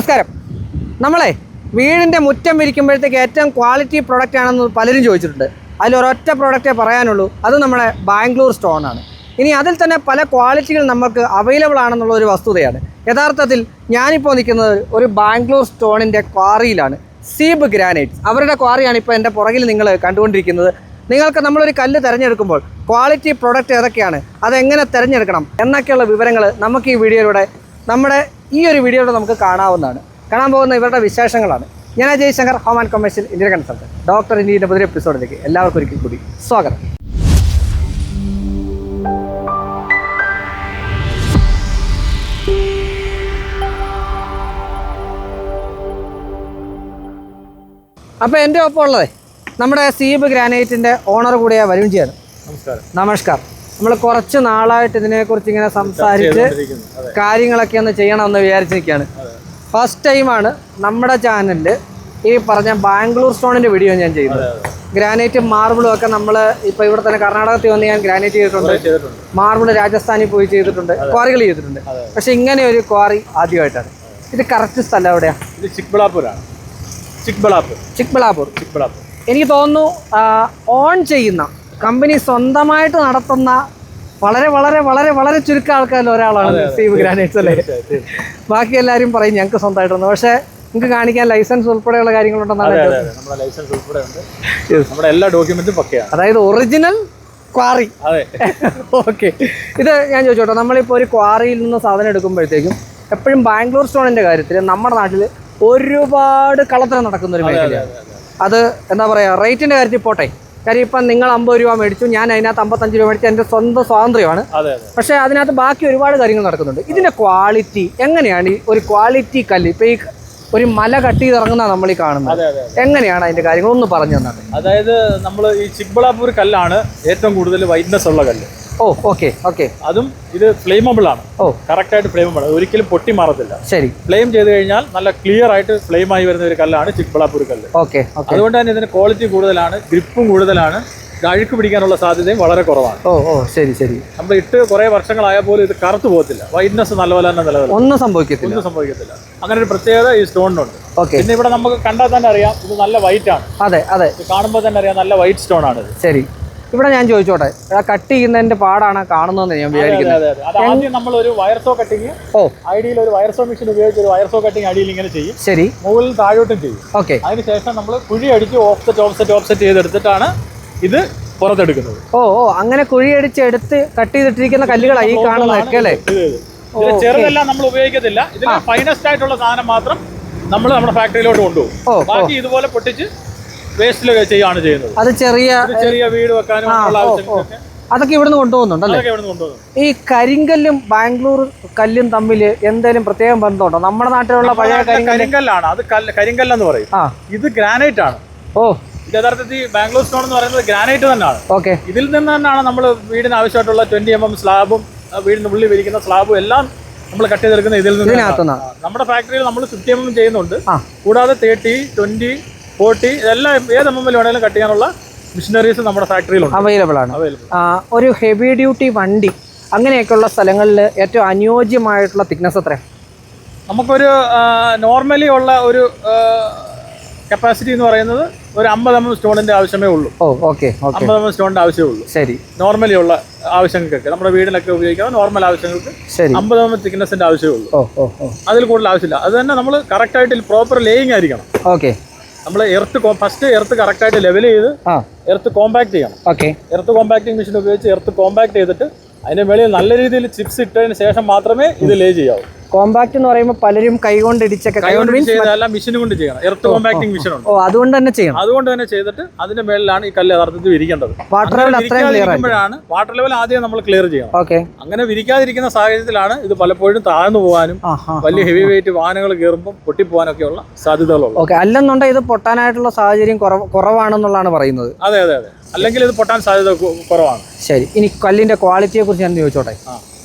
നമസ്കാരം. നമ്മളെ വീടിന്റെ മുറ്റം വിരിക്കുമ്പോഴത്തേക്ക് ഏറ്റവും ക്വാളിറ്റി പ്രൊഡക്റ്റ് ആണെന്ന് പലരും ചോദിച്ചിട്ടുണ്ട്. അതിൽ ഒരൊറ്റ പ്രൊഡക്റ്റേ പറയാനുള്ളൂ. അത് നമ്മുടെ ബാംഗ്ലൂർ സ്റ്റോൺ ആണ്. ഇനി അതിൽ തന്നെ പല ക്വാളിറ്റികൾ നമുക്ക് അവൈലബിൾ ആണെന്നുള്ള ഒരു വസ്തുതയാണ്. യഥാർത്ഥത്തിൽ ഞാനിപ്പോൾ നിൽക്കുന്നത് ഒരു ബാംഗ്ലൂർ സ്റ്റോണിന്റെ ക്വാറിയിലാണ് സീബ് ഗ്രാനൈറ്റ്സ് അവരുടെ ക്വാറിയാണ് ഇപ്പോൾ എന്റെ പുറകിൽ നിങ്ങൾ കണ്ടുകൊണ്ടിരിക്കുന്നത്. നിങ്ങൾക്ക് നമ്മളൊരു കല്ല് തിരഞ്ഞെടുക്കുമ്പോൾ ക്വാളിറ്റി പ്രൊഡക്റ്റ് ഏതൊക്കെയാണ്? അതെങ്ങനെ തിരഞ്ഞെടുക്കണം? എന്നൊക്കെയുള്ള വിവരങ്ങൾ നമുക്ക് ഈ വീഡിയോയിലൂടെ നമ്മുടെ ഈ ഒരു വീഡിയോയിൽ നമുക്ക് കാണാവുന്നതാണ്. കാണാൻ പോകുന്ന ഇവരുടെ വിശേഷങ്ങളാണ്. ഞാൻ Jaishankar home and commercial Indian consultant doctor ഇന്ത്യയുടെ പുതിയ എപ്പിസോഡിലേക്ക് എല്ലാവർക്കും ഒരിക്കൽ കൂടി സ്വാഗതം. അപ്പോൾ എന്റെ ഒപ്പം ഉള്ളത് നമ്മുടെ സീബ് ഗ്രാനൈറ്റിന്റെ ഓണർ കൂടിയ വരുൺജിയാണ് നമസ്കാരം. നമസ്കാരം. നമ്മൾ കുറച്ച് നാളായിട്ട് ഇതിനെക്കുറിച്ച് ഇങ്ങനെ സംസാരിച്ച് കാര്യങ്ങളൊക്കെ ഒന്ന് ചെയ്യണം എന്ന് വിചാരിച്ചിരിക്കുകയാണ് ഫസ്റ്റ് ടൈമാണ് നമ്മുടെ ചാനലിൽ ഈ പറഞ്ഞ ബാംഗ്ലൂർ സ്റ്റോണിന്റെ വീഡിയോ ഞാൻ ചെയ്യുന്നത്. ഗ്രാനൈറ്റും മാർബിളും ഒക്കെ നമ്മൾ ഇപ്പോൾ ഇവിടെ തന്നെ കർണാടകത്തിൽ വന്ന് ഞാൻ ഗ്രാനൈറ്റ് ചെയ്തിട്ടുണ്ട്. ചെയ്തിട്ടുണ്ട്. മാർബിൾ രാജസ്ഥാനിൽ പോയി ചെയ്തിട്ടുണ്ട്. ക്വാറികൾ ചെയ്തിട്ടുണ്ട്. പക്ഷെ ഇങ്ങനെ ഒരു ക്വാറി ആദ്യമായിട്ടാണ്. ഇത് കറക്റ്റ് സ്ഥലം എവിടെയാണ് ഇത് ചിക്ബളാപൂരാണ്. ചിക്ബളാപൂർ. ചിക്ബളാപൂർ. ചിക്ബളാപൂർ. എനിക്ക് തോന്നുന്നു ഓൺ ചെയ്യുന്ന കമ്പനി സ്വന്തമായിട്ട് നടത്തുന്ന വളരെ വളരെ വളരെ വളരെ ചുരുക്കം ആൾക്കാരിൽ ഒരാളാണ് സീവ് ഗ്രാനൈറ്റ്സ് അല്ലേ? ബാക്കി എല്ലാവരും പറയും ഞങ്ങൾക്ക് സ്വന്തമായിട്ടൊന്ന്. പക്ഷേ നിങ്ങൾക്ക് കാണിക്കാൻ ലൈസൻസ് ഉൾപ്പെടെയുള്ള കാര്യങ്ങളുണ്ടെന്നാണ് എല്ലാ ഡോക്യുമെന്റും പക്കയാണ്. അതായത് ഒറിജിനൽ ക്വാറി. അതെ. ഓക്കെ. ഇത് ഞാൻ ചോദിച്ചോട്ടെ നമ്മളിപ്പോൾ ഒരു ക്വാറിയിൽ നിന്ന് സാധനം എടുക്കുമ്പോഴത്തേക്കും എപ്പോഴും ബാംഗ്ലൂർ സ്റ്റോണിന്റെ കാര്യത്തിൽ നമ്മുടെ നാട്ടിൽ ഒരുപാട് കള്ളത്തരം നടക്കുന്ന ഒരു മേഖലയാണ്. അത് എന്താ പറയുക റേറ്റിന്റെ കാര്യത്തിൽ പോട്ടെ. കാര്യം ഇപ്പം നിങ്ങൾ അമ്പത് രൂപ മേടിച്ചു ഞാൻ അതിനകത്ത് അമ്പത്തഞ്ച് രൂപ മേടിച്ചു എന്റെ സ്വന്തം സ്വാതന്ത്ര്യമാണ്. പക്ഷേ അതിനകത്ത് ബാക്കി ഒരുപാട് കാര്യങ്ങൾ നടക്കുന്നുണ്ട്. ഇതിന്റെ ക്വാളിറ്റി എങ്ങനെയാണ്? ഈ ഒരു ക്വാളിറ്റി കല്ല് ഇപ്പം ഈ ഒരു മല കട്ടി ഇറങ്ങുന്ന നമ്മൾ ഈ കാണുന്നത്. എങ്ങനെയാണ് അതിന്റെ കാര്യങ്ങൾ? ഒന്ന് പറഞ്ഞു തന്നത് അതായത് നമ്മൾ ഈ ചിബ്ബളാപൂർ കല്ലാണ് ഏറ്റവും കൂടുതൽ വൈറ്റ്നസ് ഉള്ള കല്ല്. Oh okay okay. അതും ഇത് ഫ്ലെയിമബിൾ ആണ്. ഓ. കറക്റ്റ് ആയിട്ട് ഫ്ലെയിമബിൾ ഒരിക്കലും പൊട്ടി മാറത്തില്ല. ശരി. ഫ്ലെയിം ചെയ്ത് കഴിഞ്ഞാൽ നല്ല ക്ലിയർ ആയിട്ട് ഫ്ലെയിം ആയി വരുന്ന ഒരു കല്ലാണ് ചിക്ബളാപ്പൂർ കല്ല്. Okay okay. അതുകൊണ്ട് തന്നെ ഇതിന് ക്വാളിറ്റി കൂടുതലാണ് ഗ്രിപ്പും കൂടുതലാണ്. അഴുക്ക് പിടിക്കാനുള്ള സാധ്യതയും വളരെ കുറവാണ്. ഓ ഓ ശരി ശരി. നമ്മൾ ഇട്ട് കുറെ വർഷങ്ങളായ പോലും ഇത് കറുത്തു പോകത്തില്ല. വൈറ്റ്നസ് നല്ലപോലെ തന്നെ നിലനിൽക്കും. ഒന്നും സംഭവിക്കത്തില്ല. ഒന്നും സംഭവിക്കത്തില്ല. അങ്ങനെ ഒരു പ്രത്യേകത ഈ സ്റ്റോണിനുണ്ട്. ഓക്കെ. പിന്നെ ഇവിടെ നമുക്ക് കണ്ടാൽ തന്നെ അറിയാം ഇത് നല്ല വൈറ്റ് ആണ്. അതെ അതെ. കാണുമ്പോൾ തന്നെ അറിയാം നല്ല വൈറ്റ് സ്റ്റോൺ ആണ് ശരി. ഇവിടെ ഞാൻ ചോദിച്ചോട്ടെ കട്ട് ചെയ്യുന്നതിന്റെ പാടാണ് കാണുന്നതെന്ന് ഞാൻ വിചാരിക്കുന്നത് നമ്മൾ ഒരു വയർസോ കട്ടിങ് ഓ. ഐഡിയിൽ ഒരു വയർസോ മെഷീൻ ഉപയോഗിച്ച് ഒരു വയർസോ കട്ടിങ് അടിയിൽ ഇങ്ങനെ ചെയ്യും. ശരി. മുകളിൽ താഴോട്ടും ചെയ്യും. ഓക്കെ. അതിനുശേഷം നമ്മൾ കുഴി അടിച്ച് ഓഫ്സെറ്റ് ഓഫ്സെറ്റ് ഓഫ്സെറ്റ് ചെയ്തെടുത്തിട്ടാണ് ഇത് പുറത്തെടുക്കുന്നത്. ഓ ഓ അങ്ങനെ കുഴിയടിച്ച് എടുത്ത് കട്ട് ചെയ്തിട്ടിരിക്കുന്ന കല്ലുകളായി കാണുന്നതൊക്കെ അല്ലേ. ചെറുതെല്ലാം നമ്മൾ ഉപയോഗിക്കത്തില്ല. ഇതിൽ ഫൈനസ്റ്റ് ആയിട്ടുള്ള സാധനം മാത്രം നമ്മൾ നമ്മുടെ ഫാക്ടറിയിലോട്ട് കൊണ്ടുപോകും. ബാക്കി ഇതുപോലെ പൊട്ടിച്ച് വേസ്റ്റിൽ ചെയ്യാണ് ചെയ്യുന്നത്. അത് ചെറിയ ചെറിയ വീട് വെക്കാനും അതൊക്കെ ഇവിടുന്ന് കൊണ്ടുപോകുന്നുണ്ടല്ലേ ഈ കരിങ്കല്ലും ബാംഗ്ലൂർ കല്ലും തമ്മിൽ എന്തെങ്കിലും പ്രത്യേകം ബന്ധമുണ്ടോ? നമ്മുടെ നാട്ടിലുള്ള പഴയ കരിങ്കല്ലാണ്. അത് കല്ല് കരിങ്കല്ലെന്ന് പറയും. ഇത് ഗ്രാനൈറ്റ് ആണ്. ഓ. യഥാർത്ഥത്തിൽ ബാംഗ്ലൂർ സ്റ്റോൺ എന്ന് പറയുന്നത് ഗ്രാനൈറ്റ് തന്നെയാണ്. ഓക്കെ. ഇതിൽ നിന്ന് തന്നെയാണ് നമ്മൾ വീടിന് ആവശ്യമായിട്ടുള്ള ട്വന്റി എം എം സ്ലാബും വീടിന് ഉള്ളിൽ വിരിക്കുന്ന സ്ലാബും എല്ലാം നമ്മൾ കട്ട് ചെയ്തെടുക്കുന്നത് ഇതിൽ നിന്ന് നമ്മുടെ ഫാക്ടറിയിൽ നമ്മൾ ഫിഫ്റ്റി എം എം ചെയ്യുന്നുണ്ട്. കൂടാതെ തേർട്ടി ട്വന്റി ഫോർട്ടി ഇതെല്ലാം ഏത് എം എമ്മിൽ വേണമെങ്കിലും കട്ട് ചെയ്യാനുള്ള മിഷനറീസ് നമ്മുടെ ഫാക്ടറിയിലുണ്ട് അവൈലബിൾ ആണ്. ഒരു ഹെവി ഡ്യൂട്ടി വണ്ടി അങ്ങനെയൊക്കെയുള്ള സ്ഥലങ്ങളിൽ ഏറ്റവും അനുയോജ്യമായിട്ടുള്ള തിക്നെസ് അത്ര നമുക്കൊരു നോർമലി ഉള്ള ഒരു കപ്പാസിറ്റി എന്ന് പറയുന്നത് ഒരു അമ്പത് എം എം സ്റ്റോണിന്റെ ആവശ്യമേ ഉള്ളൂ. ഓ ഓക്കെ ഓക്കെ അമ്പത് എം എം സ്റ്റോണിന്റെ ആവശ്യമേ ഉള്ളൂ. ശരി. നോർമലി ഉള്ള ആവശ്യങ്ങൾക്കൊക്കെ. നമ്മുടെ വീടിലൊക്കെ ഉപയോഗിക്കാൻ നോർമൽ ആവശ്യങ്ങൾക്ക് ശരി. അമ്പത് എം എം തിക്നെസിന്റെ ആവശ്യമേ ഉള്ളൂ. ഓ ഓ ഓ. അതിൽ കൂടുതൽ ആവശ്യമില്ല. അത് തന്നെ നമ്മൾ കറക്റ്റ് ആയിട്ട് പ്രോപ്പർ ലേയിങ് ആയിരിക്കണം. ഓക്കെ നമ്മൾ എർത്ത് ഫസ്റ്റ് എർത്ത് കറക്റ്റായിട്ട് ലെവൽ ചെയ്ത് എർത്ത് കോമ്പാക്ട് ചെയ്യണം. ഓക്കെ. എർത്ത് കോമ്പാക്ടിങ് മെഷീൻ ഉപയോഗിച്ച് എർത്ത് കോമ്പാക്ട് ചെയ്തിട്ട് അതിന്റെ മേളിൽ നല്ല രീതിയിൽ ചിപ്സ് ഇട്ടതിന് ശേഷം മാത്രമേ ഇത് ലേ ചെയ്യാവൂ. കോമ്പാക്ട് എന്ന് പറയുമ്പോൾ പലരും കൈകൊണ്ട് ഇടിച്ചൊക്കെ മെഷീൻ കൊണ്ട് ചെയ്യണം. എർത്ത് കോമ്പാക്ടിംഗ് മെഷീൻ ഉണ്ട്. ഓ അതുകൊണ്ട് തന്നെ ചെയ്യണം. അതുകൊണ്ട് തന്നെ ചെയ്തിട്ട് അതിന്റെ മേളിലാണ് ഈ കല്ല് യഥാർത്ഥത്തിൽ വിരിക്കേണ്ടത് വാട്ടർ ലെവൽ അത്രയും ക്ലിയർ വാട്ടർ ലെവൽ ആദ്യം നമ്മൾ ക്ലിയർ ചെയ്യണം. ഓക്കെ അങ്ങനെ വിരിക്കാതിരിക്കുന്ന സാഹചര്യത്തിലാണ് ഇത് പലപ്പോഴും താഴ്ന്നു പോകാനും വലിയ ഹെവി വെയിറ്റ് വാഹനങ്ങൾ കയറുമ്പോൾ പൊട്ടിപ്പോകാനൊക്കെയുള്ള സാധ്യതകളുള്ളത്. ഓക്കെ അല്ലെന്നുണ്ടെങ്കിൽ ഇത് പൊട്ടാനായിട്ടുള്ള സാഹചര്യം കുറവ് കുറവാണെന്നുള്ളതാണ് പറയുന്നത്. അതെ അതെ അതെ. അല്ലെങ്കിൽ ഇത് പൊട്ടാൻ സാധ്യത കുറവാണ്. ശരി ഇനി കല്ലിന്റെ ക്വാളിറ്റിയെ കുറിച്ച് ഞാൻ ചോദിച്ചോട്ടെ.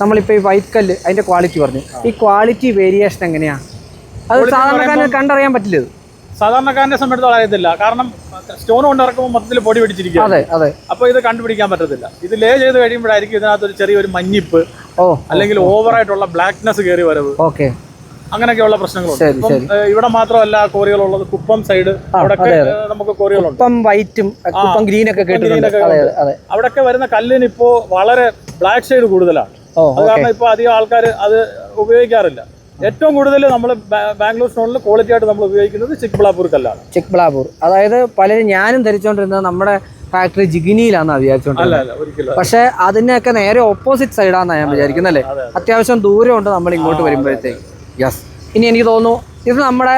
നമ്മളിപ്പോ നമ്മളിപ്പോൾ ഈ വൈറ്റ് കല്ല് അതിന്റെ ക്വാളിറ്റി പറഞ്ഞു. ഈ ക്വാളിറ്റി വേരിയേഷൻ എങ്ങനെയാ? അത് സാധാരണക്കാരന് കണ്ടറിയാൻ പറ്റില്ല സാധാരണക്കാരനെ സംബന്ധിച്ചോളം അറിയത്തില്ല. കാരണം സ്റ്റോൺ കൊണ്ട് ഇറക്കുമ്പോൾ മൊത്തത്തിൽ പൊടി പിടിച്ചിരിക്കും അതെ അതെ. അപ്പോൾ ഇത് കണ്ടുപിടിക്കാൻ പറ്റത്തില്ല. ഇത് ലേ ചെയ്ത് കഴിയുമ്പോഴായിരിക്കും ഇതിനകത്ത് ഒരു ചെറിയൊരു മഞ്ഞിപ്പ് ഓ അല്ലെങ്കിൽ ഓവറായിട്ടുള്ള ബ്ലാക്ക്നെസ് കയറി വരവ്. ഓക്കെ. അങ്ങനെയൊക്കെയുള്ള പ്രശ്നങ്ങളുണ്ട്. ഇവിടെ മാത്രമല്ല കോറികളുള്ളത്. കുപ്പം സൈഡ് അവിടെ നമുക്ക് കോറികളുണ്ട്. കുപ്പം വൈറ്റും കുപ്പം അതെ അവിടെയൊക്കെ വരുന്ന കല്ലിന് ഇപ്പോ വളരെ ബ്ലാക്ക് ഷെയ്ഡ് കൂടുതലാണ്. അത് കാരണം ഇപ്പൊ അധികം ആൾക്കാർ അത് ഉപയോഗിക്കാറില്ല. ഏറ്റവും കൂടുതൽ നമ്മൾ ബാംഗ്ലൂർ സ്റ്റോണിൽ ക്വാളിറ്റി ആയിട്ട് നമ്മൾ ഉപയോഗിക്കുന്നത് ചിക്ബിളാപ്പൂർ കല്ലാണ്. ചിക്ബളാപൂർ അതായത് പലരും ഞാനും ധരിച്ചുകൊണ്ടിരുന്നത് നമ്മുടെ ഫാക്ടറി ജിഗിനിയിലാണെന്നാണ് വിചാരിച്ചോണ്ടിരുന്നത്. പക്ഷെ അതിനൊക്കെ നേരെ ഓപ്പോസിറ്റ് സൈഡാണെന്നാണ് ഞാൻ വിചാരിക്കുന്നത് അല്ലേ? അതെ, അത്യാവശ്യം ദൂരമുണ്ട് നമ്മൾ ഇങ്ങോട്ട് വരുമ്പോഴത്തേക്ക്. യെസ് ഇനി എനിക്ക് തോന്നുന്നു ഇത് നമ്മുടെ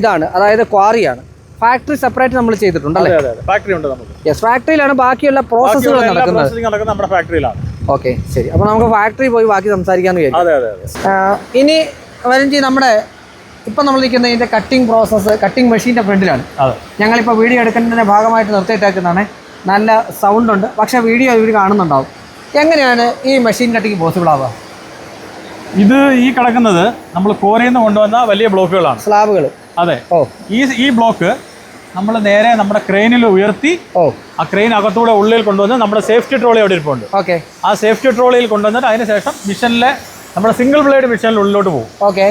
ഇതാണ്. അതായത് ക്വാറിയാണ് ഫാക്ടറി സെപ്പറേറ്റ് നമ്മൾ ചെയ്തിട്ടുണ്ട് അല്ലേ? ഫാക്ടറി ഉണ്ട് നമുക്ക്. യെസ് ഫാക്ടറിയിലാണ് ബാക്കിയുള്ള പ്രോസസ്സുകൾ നടക്കുന്നത്. നമ്മുടെ ഫാക്ടറിയിലാണ് ഓക്കെ ശരി. അപ്പോൾ നമുക്ക് ഫാക്ടറി പോയി ബാക്കി സംസാരിക്കാമെന്ന് വിചാരിക്കും. ഇനി വരഞ്ചി നമ്മുടെ ഇപ്പം നമ്മൾ നിൽക്കുന്ന ഇതിന്റെ കട്ടിംഗ് പ്രോസസ്സ് കട്ടിംഗ് മെഷീന്റെ ഫ്രണ്ടിലാണ് അതെ. ഞങ്ങളിപ്പോൾ വീഡിയോ എടുക്കുന്നതിന്റെ ഭാഗമായിട്ട് നിർത്തിയിട്ടേക്കുന്നതാണ്. നല്ല സൗണ്ട് ഉണ്ട്. പക്ഷെ വീഡിയോ ഇവർ കാണുന്നുണ്ടാവും. എങ്ങനെയാണ് ഈ മെഷീൻ കട്ടിങ് പോസിബിൾ ആവുക? ഇത് ഈ കിടക്കുന്നത് നമ്മൾ കോരയിൽ നിന്ന് കൊണ്ടുവന്ന വലിയ ബ്ലോക്കുകളാണ് സ്ലാബുകൾ അതെ. ഓ. ഈ ഈ ബ്ലോക്ക് നമ്മൾ നേരെ നമ്മുടെ ക്രെയിനിൽ ഉയർത്തി ഓ. ആ ക്രെയിൻ അകത്തൂടെ ഉള്ളിൽ കൊണ്ടുവന്ന് നമ്മുടെ സേഫ്റ്റി ട്രോളി അവിടെ ഇരിപ്പുണ്ട്. ഓക്കെ. ആ സേഫ്റ്റി ട്രോളിയിൽ കൊണ്ടുവന്നിട്ട് അതിന് ശേഷം മിഷനിലെ നമ്മുടെ സിംഗിൾ ബ്ലേഡ് മിഷനിൽ ഉള്ളിലോട്ട് പോകും. ഓക്കെ.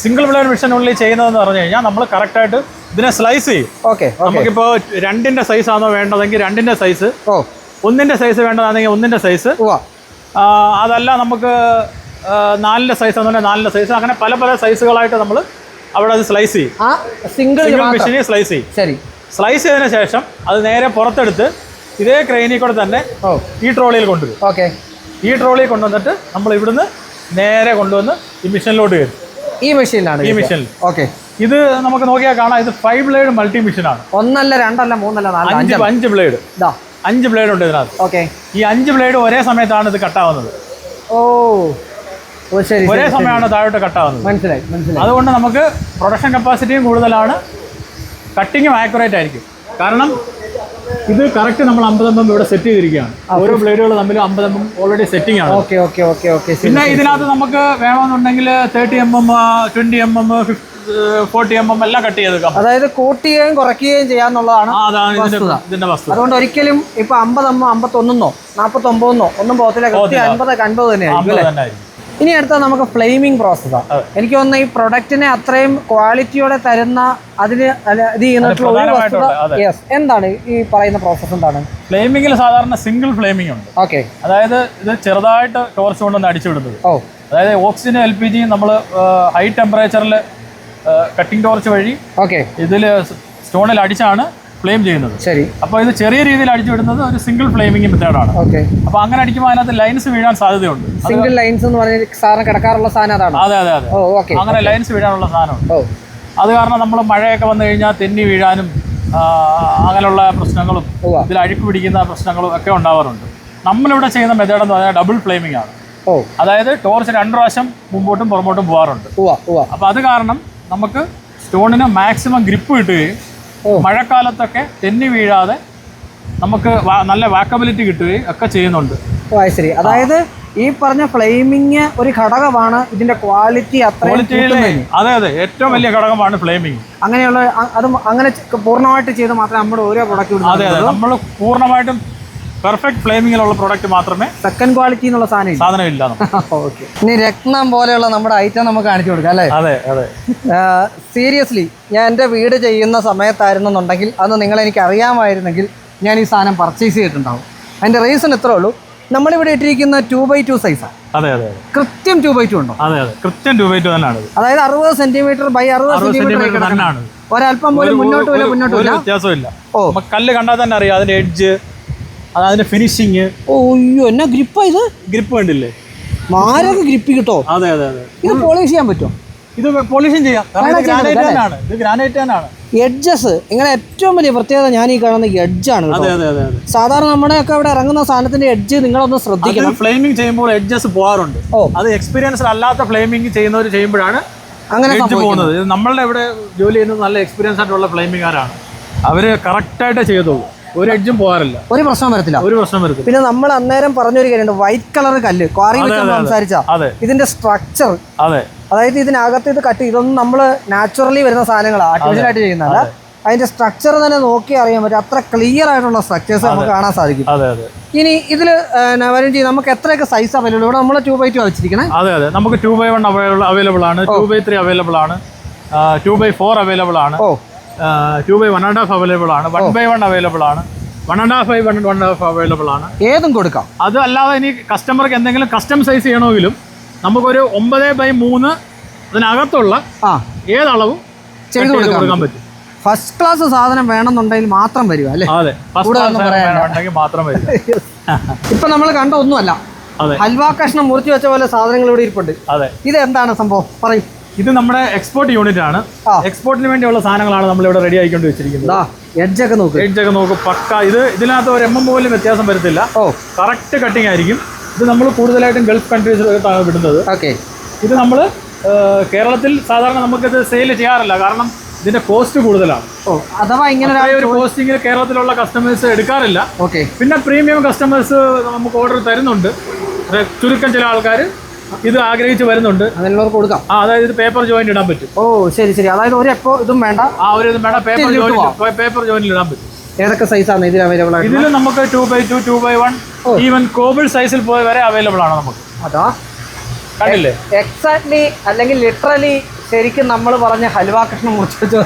സിംഗിൾ ബ്ലേഡ് മിഷൻ ഉള്ളിൽ ചെയ്യുന്നതെന്ന് പറഞ്ഞു കഴിഞ്ഞാൽ നമ്മൾ കറക്റ്റായിട്ട് ഇതിനെ സ്ലൈസ് ചെയ്യും. ഓക്കെ നമുക്കിപ്പോൾ രണ്ടിന്റെ സൈസ് ആണോ വേണ്ടതെങ്കിൽ രണ്ടിന്റെ സൈസ് ഓ. ഒന്നിന്റെ സൈസ് വേണ്ടതാണെങ്കിൽ ഒന്നിന്റെ സൈസ് അതല്ല നമുക്ക് നാലിന്റെ സൈസ് എന്നുണ്ടെങ്കിൽ നാലിന്റെ സൈസ് അങ്ങനെ പല പല സൈസുകളായിട്ട് നമ്മൾ അവിടെ അത് സ്ലൈസ് ചെയ്യും. ആ സിംഗിൾ സിംഗിൾ മെഷീനിൽ സ്ലൈസ് ചെയ്യും. ശരി. സ്ലൈസ് ചെയ്തതിന് ശേഷം അത് നേരെ പുറത്തെടുത്ത് ഇതേ ക്രെയിനിൽ കൂടെ തന്നെ ഈ ട്രോളിയിൽ കൊണ്ടുവരും. ഓക്കെ. ഈ ട്രോളിയിൽ കൊണ്ടുവന്നിട്ട് നമ്മൾ ഇവിടുന്ന് നേരെ കൊണ്ടുവന്ന് ഈ മിഷനിലോട്ട് വരും ഈ മെഷീനിലാണ് ഈ മെഷീനിൽ ഓക്കെ. ഇത് നമുക്ക് നോക്കിയാൽ കാണാം. ഇത് ഫൈവ് ബ്ലേഡ് മൾട്ടി മെഷീനാണ് ഒന്നല്ല രണ്ടല്ല മൂന്നല്ല നാലല്ല അഞ്ച് അഞ്ച് ബ്ലേഡ് ഇതാ. അഞ്ച് ബ്ലേഡ് ഉണ്ട് ഇതിനകത്ത്. ഓക്കെ. ഈ അഞ്ച് ബ്ലേഡ് ഒരേ സമയത്താണ് ഇത് കട്ടാവുന്നത് ഓ. ഒരേ. സമയമാണ് താഴോട്ട് കട്ടാവുന്നത് മനസ്സിലായി മനസ്സിലായി. അതുകൊണ്ട് നമുക്ക് പ്രൊഡക്ഷൻ കപ്പാസിറ്റിയും കൂടുതലാണ്. കട്ടിങ്ങും ആക്യുറേറ്റ് ആയിരിക്കും. കാരണം ഇത് കറക്റ്റ് നമ്മൾ അമ്പതമ്പം ഇവിടെ സെറ്റ് ചെയ്തിരിക്കുകയാണ്. ഓരോ ബ്ലേഡുകൾ തമ്മിൽ അമ്പതമ്പം ഓൾറെഡി സെറ്റിംഗ് ആണ്. ഓക്കെ ഓക്കെ ഓക്കെ ഓക്കെ പിന്നെ ഇതിനകത്ത് നമുക്ക് വേണമെന്നുണ്ടെങ്കിൽ thirty M M twenty M M forty M M എല്ലാം കട്ട് ചെയ്തേക്കാം അതായത് കൂട്ടുകയും കുറയ്ക്കുകയും ചെയ്യാന്നുള്ളതാണ് ഇതിന്റെ വസ്തു അതുകൊണ്ട് ഒരിക്കലും ഇപ്പൊ അമ്പതമ്മോ അമ്പത്തൊന്നോ നാപ്പത്തൊമ്പതെന്നോ ഒന്നും പോകത്തില്ല. കൃത്യം. അൻപതൊക്കെ അൻപത് തന്നെയായിരിക്കും. ഇനി അടുത്ത നമുക്ക് ഫ്ലെയിമിംഗ് പ്രോസസ്സാണ് എനിക്ക് തോന്നുന്നു ഈ പ്രൊഡക്റ്റിനെ അത്രയും ക്വാളിറ്റിയോടെ തരുന്ന അതിന് ഇത് വസ്തുത യെസ് എന്താണ് ഈ പറയുന്ന പ്രോസസ്സ് എന്താണ്? ഫ്ലെയിമിങ്ങിൽ സാധാരണ സിംഗിൾ ഫ്ലെയിമിംഗ് ഉണ്ട്. ഓക്കെ അതായത് ഇത് ചെറുതായിട്ട് ടോർച്ച് കൊണ്ടൊന്ന് അടിച്ചു വിടുന്നത് ഓ. അതായത് ഓക്സിജൻ എൽ പി ജി നമ്മൾ ഹൈ ടെമ്പറേച്ചറിൽ കട്ടിംഗ് ടോർച്ച് വഴി ഓക്കെ ഇതിൽ സ്റ്റോണിൽ അടിച്ചാണ് ഫ്ലെയിം ചെയ്യുന്നത്. ശരി. അപ്പോൾ ഇത് ചെറിയ രീതിയിൽ അടിച്ചു വിടുന്നത് ഒരു സിംഗിൾ ഫ്ലെയിമിംഗ് മെത്തേഡാണ് ഓക്കെ. അപ്പോൾ അങ്ങനെ അടിക്കുമ്പോൾ അതിനകത്ത് ലൈൻസ് വീഴാൻ സാധ്യതയുണ്ട്. സിംഗിൾ ലൈൻസ് എന്ന് പറഞ്ഞാൽ സാറിന് കിടക്കാറുള്ള സാധനം അതാണ്? അതെ അതെ അതെ. ഓക്കെ. അങ്ങനെ ലൈൻസ് വീഴാനുള്ള സാധനമുണ്ട്. അത് കാരണം നമ്മൾ മഴയൊക്കെ വന്നു കഴിഞ്ഞാൽ തെന്നി വീഴാനും അങ്ങനെയുള്ള പ്രശ്നങ്ങളും ഇതിൽ അഴുക്ക് പിടിക്കുന്ന പ്രശ്നങ്ങളും ഒക്കെ ഉണ്ടാവാറുണ്ട്. നമ്മളിവിടെ ചെയ്യുന്ന മെത്തേഡ് എന്ന് പറഞ്ഞാൽ ഡബിൾ ഫ്ലെയിമിംഗ് ആണ്. ഓ. അതായത് ടോർച്ച് രണ്ട് പ്രാവശ്യം മുമ്പോട്ടും പുറമോട്ടും പോകാറുണ്ട്. അപ്പോൾ അത് കാരണം നമുക്ക് സ്റ്റോണിന് മാക്സിമം ഗ്രിപ്പ് കിട്ടുകയും. മഴക്കാലത്തൊക്കെ തെന്നി വീഴാതെ നമുക്ക് നല്ല വാക്കബിലിറ്റി കിട്ടുകയും ഒക്കെ ചെയ്യുന്നുണ്ട്. ഓ ശരി. അതായത് ഈ പറഞ്ഞ ഫ്ലെയിമിങ് ഒരു ഘടകമാണ് ഇതിന്റെ ക്വാളിറ്റി അതെ അതെ. ഏറ്റവും വലിയ ഘടകമാണ് ഫ്ലെയിമിങ്. അങ്ങനെയുള്ള അത് അങ്ങനെ പൂർണമായിട്ട് ചെയ്ത് മാത്രമേ നമ്മുടെ ഓരോ പ്രൊഡക്റ്റ് അതെ അതെ. നമ്മൾ പൂർണമായിട്ടും പെർഫെക്ട് ഫ്ലെയിമിങ്ങിലുള്ള പ്രോഡക്റ്റ് മാത്രമേ സെക്കൻഡ് ക്വാളിറ്റി എന്നുള്ള സാധനം സാധനം ഇല്ല ഓക്കെ ഇനി രത്നം പോലെയുള്ള നമ്മുടെ ഐറ്റം നമുക്ക് കാണിച്ചു കൊടുക്കാം അല്ലേ? അതെ അതെ. സീരിയസ്ലി ഞാൻ എന്റെ വീട് ചെയ്യുന്ന സമയത്തായിരുന്നെന്നുണ്ടെങ്കിൽ അത് നിങ്ങൾ എനിക്ക് അറിയാമായിരുന്നെങ്കിൽ ഞാൻ ഈ സാധനം പർച്ചേസ് ചെയ്തിട്ടുണ്ടാവും. അതിന്റെ റീസൺ ഇത്രേ ഉള്ളൂ. നമ്മളിവിടെ ഇട്ടിരിക്കുന്ന ടു ബൈ ടു സൈസാണ് അതെ അതെ കൃത്യം ടു ബൈ ടു ഉണ്ടോ? അതെ അതെ. കൃത്യം രൂപയിട്ട് തന്നെയാണ് അതായത് അറുപത് സെന്റിമീറ്റർ ബൈ അറുപത് സെന്റിമീറ്റർ തന്നെയാണ് ഒരല്പം പോലും മുന്നോട്ട് പോലും മുന്നോട്ട് വ്യത്യാസമില്ല ഓ. കല്ല് കണ്ടാൽ തന്നെ അറിയാം അതിന്റെ എഡ്ജ് അത് അതിന്റെ ഫിനിഷിങ് ഓയ്യോ എന്നാ ഗ്രിപ്പാ ഇത്? ഗ്രിപ്പ് വേണ്ടില്ലേ മാരക ഗ്രിപ്പ് കിട്ടോ? അതെ അതെ അതെ. ഇത് പോളിഷ് ചെയ്യാൻ പറ്റുമോ ഇത് പോളിഷൻ ചെയ്യാം. കാരണം ഇത് ഗ്രാനൈറ്റ് ആണ് തന്നെയാണ്. ഇത് ഗ്രാനൈറ്റ് തന്നെയാണ്. എഡ്ജസ് നിങ്ങളെ ഏറ്റവും വലിയ പ്രത്യേകത ഞാൻ ഈ കാണുന്ന എഡ്ജ് ആണ് സാധാരണ നമ്മുടെയൊക്കെ ഇവിടെ ഇറങ്ങുന്ന സാധനത്തിന്റെ എഡ്ജ് നിങ്ങളൊന്ന് ശ്രദ്ധിക്കണം. ഫ്ലെയിമിംഗ് ചെയ്യുമ്പോൾ എഡ്ജസ് പോകാറുണ്ട്. ഓ. അത് എക്സ്പീരിയൻസ് അല്ലാത്ത ഫ്ലെയിമിംഗ് ചെയ്യുന്നവർ ചെയ്യുമ്പോഴാണ് അങ്ങനെ പോകുന്നത്. നമ്മളുടെ ഇവിടെ ജോലി ചെയ്യുന്നത് നല്ല എക്സ്പീരിയൻസ് ആയിട്ടുള്ള ഫ്ലെയിമിംഗുകാരാണ് അവർ കറക്റ്റായിട്ട് ചെയ്തോളൂ ഒരു എഡ്ജും പോകാറില്ല. ഒരു പ്രശ്നം വരത്തില്ല. ഒരു പ്രശ്നം വരത്തില്ല. പിന്നെ നമ്മൾ അന്നേരം പറഞ്ഞൊരു കാര്യമുണ്ട്. വൈറ്റ് കളർ കല്ല് ക്വാറി. സംസാരിച്ച ഇതിന്റെ സ്ട്രക്ചർ അതെ. അതായത് ഇതിനകത്ത് ഇത് കട്ട് ഇതൊന്നും നമ്മൾ നാച്ചുറലി വരുന്ന സാധനങ്ങളാണ് ആർട്ടിഫിഷ്യൽ ആയിട്ട് ചെയ്യുന്നതല്ല. അതിന്റെ സ്ട്രക്ചർ തന്നെ നോക്കി അറിയാൻ പറ്റും. അത്ര ക്ലിയർ ആയിട്ടുള്ള സ്ട്രക്ചേഴ്സ് നമുക്ക് കാണാൻ സാധിക്കും. ഇനി ഇതിൽ വരണ്ടി നമുക്ക് എത്രയൊക്കെ സൈസ് അവൈലബിൾ ഇവിടെ നമ്മൾ ടു ബൈ ടു വെച്ചിരിക്കണേ. അതെ അതെ. നമുക്ക് ടു ബൈ വൺ അവൈലബിൾ ആണ്. ടു ബൈ ത്രീ അവൈലബിൾ ആണ്. ടു ബൈ ഫോർ അവൈലബിൾ ആണ്. ഓ. Two by one and half available ആണ്. വൺ ബൈ വൺ അവൈലബിൾ ആണ്. One and half by one one half available ആണ്. ഏതും കൊടുക്കാം. അത് അല്ലാതെ ഇനി കസ്റ്റമർക്ക് എന്തെങ്കിലും കസ്റ്റം സൈസ് ചെയ്യണമെങ്കിലും നമുക്കൊരു ഒമ്പത് ബൈ മൂന്ന് അതിനകത്തുള്ള ആ. ഏതളവും ചെയ്തു കൊടുക്കാൻ പറ്റും. ഫസ്റ്റ് ക്ലാസ് സാധനം വേണമെന്നുണ്ടെങ്കിൽ മാത്രം വരിക അല്ലേ? അതെ. ഫസ്റ്റ് ക്ലാസ് മാത്രം വരിക. ഇപ്പൊ നമ്മൾ കണ്ട ഒന്നുമല്ല. അതെ. ഹൽവ കഷ്ണം മുറിച്ചു വെച്ച പോലെ സാധനങ്ങൾ ഇവിടെ ഇരിപ്പുണ്ട്. അതെ. ഇത് എന്താണ് സംഭവം? പറയും. ഇത് നമ്മുടെ എക്സ്പോർട്ട് യൂണിറ്റ് ആണ്. എക്സ്പോർട്ടിന് വേണ്ടിയുള്ള സാധനങ്ങളാണ് നമ്മൾ ഇവിടെ റെഡി ആയിക്കൊണ്ട് വെച്ചിരിക്കുന്നത്. എഡ്ജ് ഒക്കെ നോക്ക്. എഡ്ജ് ഒക്കെ നോക്കും പക്ക. ഇത് ഇതിനകത്ത് ഒരു എം എം പോലും വ്യത്യാസം വരത്തില്ല. ഓ. കറക്റ്റ് കട്ടിങ് ആയിരിക്കും. ഇത് നമ്മൾ കൂടുതലായിട്ടും ഗൾഫ് കൺട്രീസിലൊക്കെ വിടുന്നത്. ഓക്കെ. ഇത് നമ്മൾ കേരളത്തിൽ സാധാരണ നമുക്കിത് സെയിൽ ചെയ്യാറില്ല. കാരണം ഇതിന്റെ കോസ്റ്റ് കൂടുതലാണ്. ഓ അഥവാ ഇങ്ങനെ ഒരു പോസ്റ്റിംഗിൽ കേരളത്തിലുള്ള കസ്റ്റമേഴ്സ് എടുക്കാറില്ല. ഓക്കെ. പിന്നെ പ്രീമിയം കസ്റ്റമേഴ്സ് നമുക്ക് ഓർഡർ തരുന്നുണ്ട്. ചുരുക്കം ചില ആൾക്കാർ ഇത് ആഗ്രഹിച്ച് വരുന്നുണ്ട്. അതെല്ലാവർക്കും കൊടുക്കാം. ആ അതായത് ഇത് പേപ്പർ ജോയിന്റ് ഇടാൻ പറ്റും. ഓ ശരി ശരി. അതായത് ഒരു എപ്പോ ഇതും വേണ്ട. ആ ഒരു ഇതും വേണ്ട. പേപ്പർ ജോയിന്റ് പേപ്പർ ജോയിന്റിൽ ഇടാൻ പറ്റും. ഏതൊക്കെ സൈസാണ് ഇതിൽ അവൈലബിൾ ആണ് ഇതിൽ നമുക്ക് two by two two by one. Even cobble സൈസിൽ പോയ വരെ അവൈലബിൾ ആണ് നമുക്ക്. അതാ. കണ്ടില്ലേ? എക്സാക്ട്ലി അല്ലെങ്കിൽ ലിറ്ററലി ശരിക്കും നമ്മൾ പറഞ്ഞ ഹൽവ കൃഷ്ണ മുറിച്ച്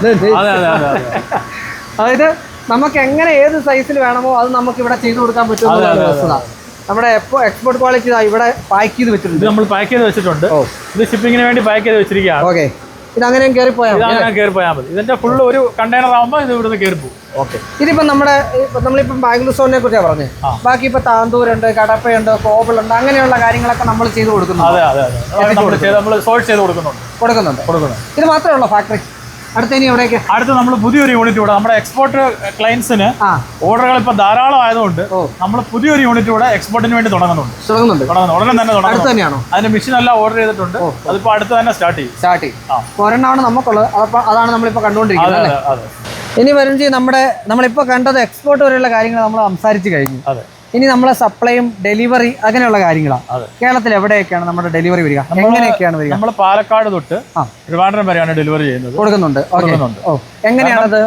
അതായത് നമുക്ക് എങ്ങനെ ഏത് സൈസിൽ വേണമോ അത് നമുക്ക് ഇവിടെ ചെയ്തു കൊടുക്കാൻ പറ്റും വസ്തുത നമ്മുടെ എക്സ്പോർട്ട് ക്വാളിറ്റി ഇവിടെ പാക്ക് ചെയ്ത് വെച്ചിട്ടുണ്ട്. നമ്മൾ പാക്ക് ചെയ്ത് വെച്ചിട്ടുണ്ട്. ഇത് ഷിപ്പിങ്ങിന് വേണ്ടി പാക്ക് ചെയ്ത് വെച്ചിരിക്കുകയാണ്. ഓക്കെ ഇത് അങ്ങനെ കയറി പോയാൽ അങ്ങനെ കയറി പോയാൽ മതി. ഇതിന്റെ ഫുൾ ഒരു കണ്ടെയ്നർ ആകുമ്പോൾ ഇത് ഇവിടുന്ന് കയറി പോകും. ഓക്കെ ഇതിപ്പോ നമ്മുടെ നമ്മളിപ്പം ബാംഗ്ലൂർ സോണിനെ കുറിച്ചാണ് പറഞ്ഞത്. ബാക്കി ഇപ്പൊ താന്തൂരുണ്ട് കടപ്പയുണ്ട് കോബിളുണ്ട് അങ്ങനെയുള്ള കാര്യങ്ങളൊക്കെ നമ്മൾ ചെയ്ത് കൊടുക്കുന്നു അതെ അതെ അതെ. നമ്മൾ ചെയ്ത് നമ്മൾ സോൾവ് ചെയ്ത് കൊടുക്കുന്നുണ്ട്. കൊടുക്കുന്നുണ്ട്. കൊടുക്കുന്നുണ്ട്. ഇത് മാത്രമേ ഉള്ളൂ ഫാക്ടറി അടുത്ത ഇനി എവിടേക്ക്? അടുത്ത് നമ്മൾ പുതിയൊരു യൂണിറ്റ് കൂടെ നമ്മുടെ എക്സ്പോർട്ട് ക്ലയൻസിന് ഓർഡറുകൾ ഇപ്പൊ ധാരാളം ആയതുകൊണ്ട് നമ്മൾ പുതിയൊരു യൂണിറ്റ് കൂടെ എക്സ്പോർട്ടിന് വേണ്ടി തുടങ്ങുന്നുണ്ട്. തുടങ്ങുന്നുണ്ട്. തുടങ്ങുന്നു. ഉടനെ തന്നെ അടുത്ത് തുടങ്ങുന്നു തന്നെയാണോ? അതിന്റെ മെഷീൻ എല്ലാം ഓർഡർ ചെയ്തിട്ടുണ്ട്. അതിപ്പോ അടുത്ത് തന്നെ സ്റ്റാർട്ട് ചെയ്യും. സ്റ്റാർട്ട് ചെയ്യും. ഒരെണ്ണമാണ് നമുക്കുള്ളത്. അപ്പൊ അതാണ് നമ്മളിപ്പോ കണ്ടുകൊണ്ടിരിക്കുന്നത് ഇനി വരും ചെയ്യും നമ്മുടെ നമ്മളിപ്പോൾ കണ്ടത് എക്സ്പോർട്ട് വരെയുള്ള കാര്യങ്ങൾ നമ്മൾ സംസാരിച്ച് കഴിഞ്ഞു. അതെ. ഇനി നമ്മളെ സപ്ലൈയും ഡെലിവറി അങ്ങനെയുള്ള കാര്യങ്ങളാണ്. കേരളത്തിൽ എവിടെയൊക്കെയാണ് നമ്മുടെ ഡെലിവറി വരിക? എങ്ങനെയൊക്കെയാണ് വരിക? നമ്മൾ പാലക്കാട് തൊട്ട്. ട്രിവാൻഡ്രം വരെയാണ് ഡെലിവറി ചെയ്യുന്നത്. കൊടുക്കുന്നുണ്ട്. കൊടുക്കുന്നുണ്ട്. എങ്ങനെയാണത്?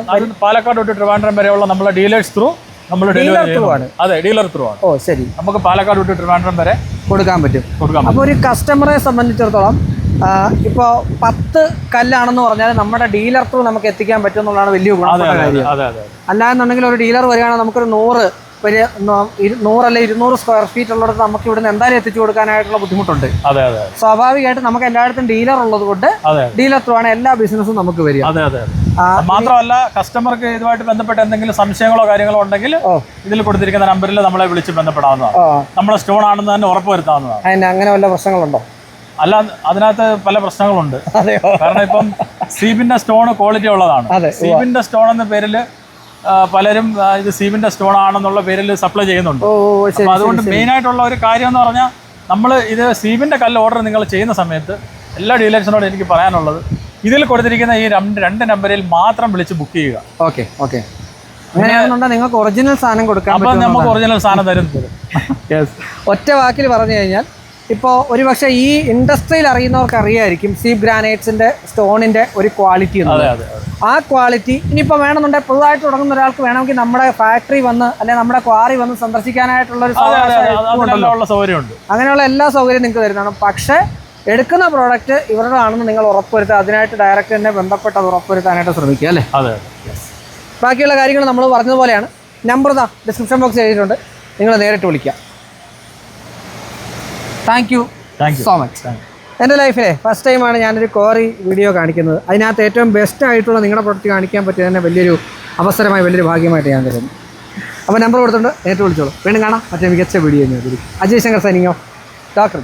പാലക്കാട് തൊട്ട് ട്രിവാൻഡ്രം വരെയുള്ള നമ്മളെ ഡീലേഴ്സ് ത്രൂ നമ്മൾ ഡീലർ ഡെലിവറി ആണ്. അതെ ഡീലർ ത്രൂ ആണ്. ഓ ശരി. നമുക്ക് പാലക്കാട് തൊട്ട് ട്രിവാൻഡ്രം വരെ കൊടുക്കാൻ പറ്റും. കൊടുക്കാം അപ്പോൾ ഒരു കസ്റ്റമറെ സംബന്ധിച്ചിടത്തോളം ഇപ്പോൾ പത്ത് കല്ലാണെന്ന് പറഞ്ഞാൽ നമ്മുടെ ഡീലർ ത്രൂ നമുക്ക് എത്തിക്കാൻ പറ്റും എന്നുള്ളതാണ് വലിയ ഗുണം അല്ലാന്നുണ്ടെങ്കിൽ ഒരു ഡീലർ വരികയാണെങ്കിൽ നമുക്കൊരു നൂറ് ഇരു- നൂറല്ല ഇരുന്നൂറ് സ്ക്വയർ ഫീറ്റ് ഉള്ളിടത്ത് നമുക്ക് ഇവിടുന്ന് എന്തായാലും എത്തിച്ചു കൊടുക്കാനായിട്ടുള്ള ബുദ്ധിമുട്ടുണ്ട്. അതെ അതെ സ്വാഭാവികമായിട്ട് നമുക്ക് എല്ലായിടത്തും ഡീലർ ഉള്ളത് കൊണ്ട് ഡീലർ ത്രൂ ആണ് എല്ലാ ബിസിനസ്സും നമുക്ക് വരിക. അതെ അതെ മാത്രമല്ല കസ്റ്റമർക്ക് ഇതുമായിട്ട് ബന്ധപ്പെട്ട എന്തെങ്കിലും സംശയങ്ങളോ കാര്യങ്ങളോ ഉണ്ടെങ്കിൽ ഇതിൽ കൊടുത്തിരിക്കുന്ന നമ്പറിൽ നമ്മളെ വിളിച്ച് ബന്ധപ്പെടാവുന്നതാണ്. നമ്മളെ സ്റ്റോൺ ആണെന്ന് തന്നെ ഉറപ്പ് വരുത്താവുന്നതാണ് അതിന് അങ്ങനെ വല്ല പ്രശ്നങ്ങളുണ്ടോ? അല്ല അതിനകത്ത് പല പ്രശ്നങ്ങളുണ്ട്. കാരണം ഇപ്പം സീബിന്റെ സ്റ്റോൺ ക്വാളിറ്റി ഉള്ളതാണ്. സീബിന്റെ സ്റ്റോൺ എന്ന പേരിൽ പലരും ഇത് സീമിന്റെ സ്റ്റോൺ ആണെന്നുള്ള പേരിൽ സപ്ലൈ ചെയ്യുന്നുണ്ട്. അതുകൊണ്ട് മെയിൻ ആയിട്ടുള്ള ഒരു കാര്യം എന്ന് പറഞ്ഞാൽ നമ്മൾ ഇത് സീമിന്റെ കല്ല് ഓർഡർ നിങ്ങൾ ചെയ്യുന്ന സമയത്ത് എല്ലാ ഡീലേഴ്സിനോടും എനിക്ക് പറയാനുള്ളത് ഇതിൽ കൊടുത്തിരിക്കുന്ന ഈ രണ്ട് രണ്ട് നമ്പറിൽ മാത്രം വിളിച്ച് ബുക്ക് ചെയ്യുക. Okay okay. നിങ്ങൾക്ക് ഒറിജിനൽ സാധനം കൊടുക്കാം അപ്പം നമുക്ക് ഒറിജിനൽ സാധനം തരും തരും ഒറ്റ വാക്കിൽ പറഞ്ഞു കഴിഞ്ഞാൽ ഇപ്പോൾ ഒരുപക്ഷെ ഈ ഇൻഡസ്ട്രിയിൽ അറിയുന്നവർക്ക് അറിയായിരിക്കും സീ ഗ്രാനൈറ്റ്സിന്റെ സ്റ്റോണിന്റെ ഒരു ക്വാളിറ്റി എന്നുള്ളത്. ആ ക്വാളിറ്റി ഇനിയിപ്പോൾ വേണമെന്നുണ്ടെങ്കിൽ പുതുതായിട്ട് തുടങ്ങുന്ന ഒരാൾക്ക് വേണമെങ്കിൽ നമ്മുടെ ഫാക്ടറി വന്ന് അല്ലെങ്കിൽ നമ്മുടെ ക്വാറി വന്ന് സന്ദർശിക്കാനായിട്ടുള്ള ഒരു അങ്ങനെയുള്ള എല്ലാ സൗകര്യവും നിങ്ങൾക്ക് തരുന്നതാണ്. പക്ഷേ എടുക്കുന്ന പ്രോഡക്റ്റ് ഇവരുടെതാണെന്ന് നിങ്ങൾ ഉറപ്പുവരുത്തുക. അതിനായിട്ട് ഡയറക്റ്റ് തന്നെ ബന്ധപ്പെട്ട് അത് ഉറപ്പുവരുത്താനായിട്ട് ശ്രമിക്കുക അല്ലേ? അതെ ബാക്കിയുള്ള കാര്യങ്ങൾ നമ്മൾ പറഞ്ഞതുപോലെയാണ്. നമ്പർ താ ഡിസ്ക്രിപ്ഷൻ ബോക്സ് എഴുതിയിട്ടുണ്ട്. നിങ്ങൾ നേരിട്ട് വിളിക്കുക thank you thank you so much എന്റെ ലൈഫിലെ ഫസ്റ്റ് ടൈമാണ് ഞാനൊരു കോറി വീഡിയോ കാണിക്കുന്നത്. അതിനകത്ത് ഏറ്റവും ബെസ്റ്റ് ആയിട്ടുള്ള നിങ്ങളുടെ പ്രൊഡക്റ്റ് കാണിക്കാൻ പറ്റിയ തന്നെ വലിയൊരു അവസരമായി വലിയൊരു ഭാഗ്യമായിട്ട് ഞാൻ കരുതുന്നു അപ്പോൾ നമ്പർ കൊടുത്തിട്ടുണ്ട് നേരിട്ട് വിളിച്ചോളൂ. വീണ്ടും കാണാം. മറ്റേ മികച്ച വീഡിയോ അജയ് ശങ്കർ സൈനിങ്ങോ ഡോക്ടർ